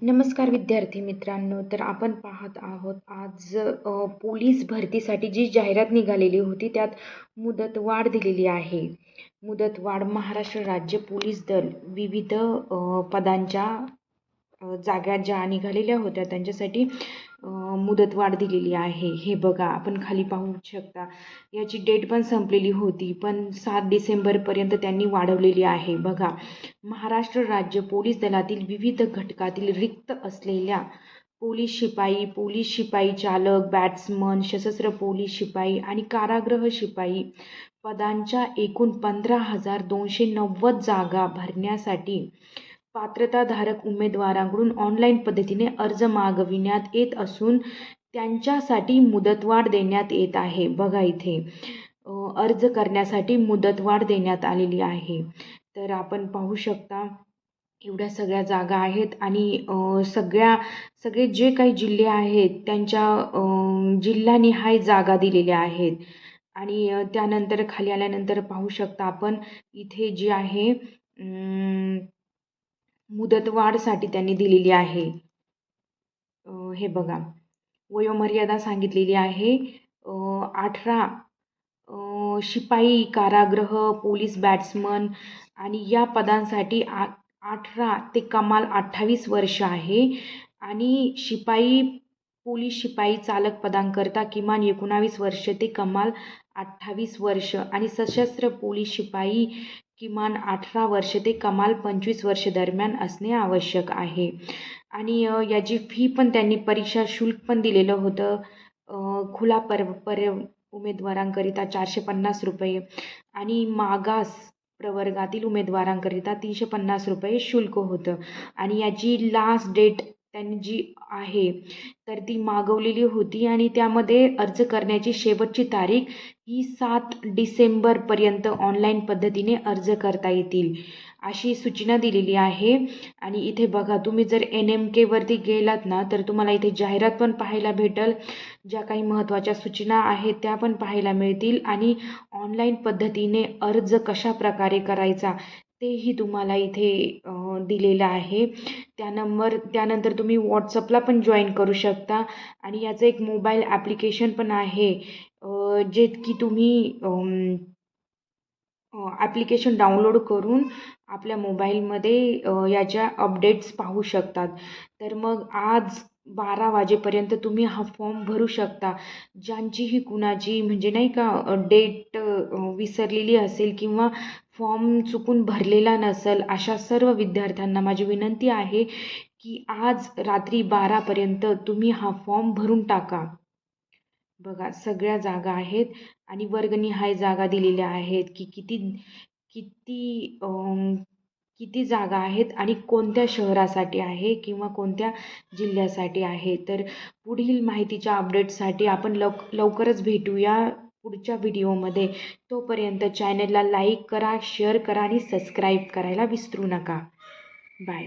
नमस्कार विद्यार्थी मित्रांनो तर आपण पाहत आहोत आज पोलीस भरतीसाठी जी जाहिरात निघालेली होती त्यात मुदतवाढ दिलेली आहे. मुदतवाढ महाराष्ट्र राज्य पोलीस दल विविध पदांच्या जागा ज्या निघालेल्या होत्या त्यांच्यासाठी मुदतवाढ दिलेली आहे. हे बघा आपण खाली पाहू शकता. याची डेट पण संपलेली होती पण सात डिसेंबरपर्यंत त्यांनी वाढवलेली आहे. बघा महाराष्ट्र राज्य पोलीस दलातील विविध घटकातील रिक्त असलेल्या पोलीस शिपाई पोलीस शिपाई चालक बॅट्समन सशस्त्र पोलीस शिपाई आणि कारागृह शिपाई पदांच्या एकूण पंधरा हजार दोनशे नव्वद जागा भरण्यासाठी पात्रताधारक उमेदवारांकडून ऑनलाईन पद्धतीने अर्ज मागविण्यात येत असून त्यांच्यासाठी मुदतवाढ देण्यात येत आहे. बघा इथे. अर्ज करण्यासाठी मुदतवाढ देण्यात आलेली आहे. तर आपण पाहू शकता एवढ्या सगळ्या जागा आहेत आणि सगळ्या सगळे जे काही जिल्हे आहेत त्यांच्या जिल्ह्यानिहाय जागा दिलेल्या आहेत. आणि त्यानंतर खाली आल्यानंतर पाहू शकता आपण इथे जी आहे मुदतवाढसाठी त्यांनी दिलेली आहे. हे बघा. वयोमर्यादा सांगितलेली आहे. अठरा. शिपाई कारागृह पोलीस बॅट्समन आणि या पदांसाठी आ अठरा ते कमाल अठ्ठावीस वर्ष आहे. आणि शिपाई पोलीस शिपाई चालक पदांकरता किमान एकोणावीस वर्ष ते कमाल अठ्ठावीस वर्ष आणि सशस्त्र पोलीस शिपाई किमान अठरा वर्ष ते कमाल पंचवीस वर्ष दरम्यान असणे आवश्यक आहे. आणि याची फी पण त्यांनी परीक्षा शुल्क पण दिलेलं होतं. खुला पर पर उमेदवारांकरिता चारशे पन्नास रुपये आणि मागास प्रवर्गातील उमेदवारांकरिता तीनशे पन्नास रुपये शुल्क होतं. आणि याची लास्ट डेट त्यांनी जी आहे तर ती मागवलेली होती आणि त्यामध्ये अर्ज करण्याची शेवटची तारीख ही सात डिसेंबरपर्यंत ऑनलाईन पद्धतीने अर्ज करता येतील अशी सूचना दिलेली आहे. आणि इथे बघा तुम्ही जर एन एम केवरती गेलात ना तर तुम्हाला इथे जाहिरात पण पाहायला भेटेल. ज्या काही महत्त्वाच्या सूचना आहेत त्या पण पाहायला मिळतील. आणि ऑनलाईन पद्धतीने अर्ज कशा प्रकारे करायचा तेही तुम्हाला इथे दिलेलं आहे. त्या नंबर त्यानंतर तुम्ही व्हॉट्सअपला पण जॉईन करू शकता. आणि याचं एक मोबाईल ॲप्लिकेशन पण आहे. जे की तुम्ही ॲप्लिकेशन डाउनलोड करून आपल्या मोबाईलमध्ये याच्या अपडेट्स पाहू शकतात. तर मग आज बारा वाजेपर्यंत तुम्ही हा फॉर्म भरू शकता. ज्यांचीही कुणाची म्हणजे नाही का डेट विसरलेली असेल किंवा फॉर्म चुकून भरलेला नसेल अशा सर्व विद्यार्थ्यांना माझी विनंती आहे की आज रात्री बारापर्यंत तुम्ही हा फॉर्म भरून टाका. बघा सगळ्या जागा आहेत आणि वर्गनिहाय जागा दिलेल्या आहेत की किती किती किती जागा आहेत आणि कोणत्या शहरासाठी आहे किंवा कोणत्या जिल्ह्यासाठी आहे. तर पुढील माहितीच्या अपडेटसाठी आपण लव लवकरच भेटूया. पुढच्या व्हिडिओमध्ये. तोपर्यंत चॅनलला लाईक करा शेअर करा आणि सबस्क्राईब करायला विसरू नका. बाय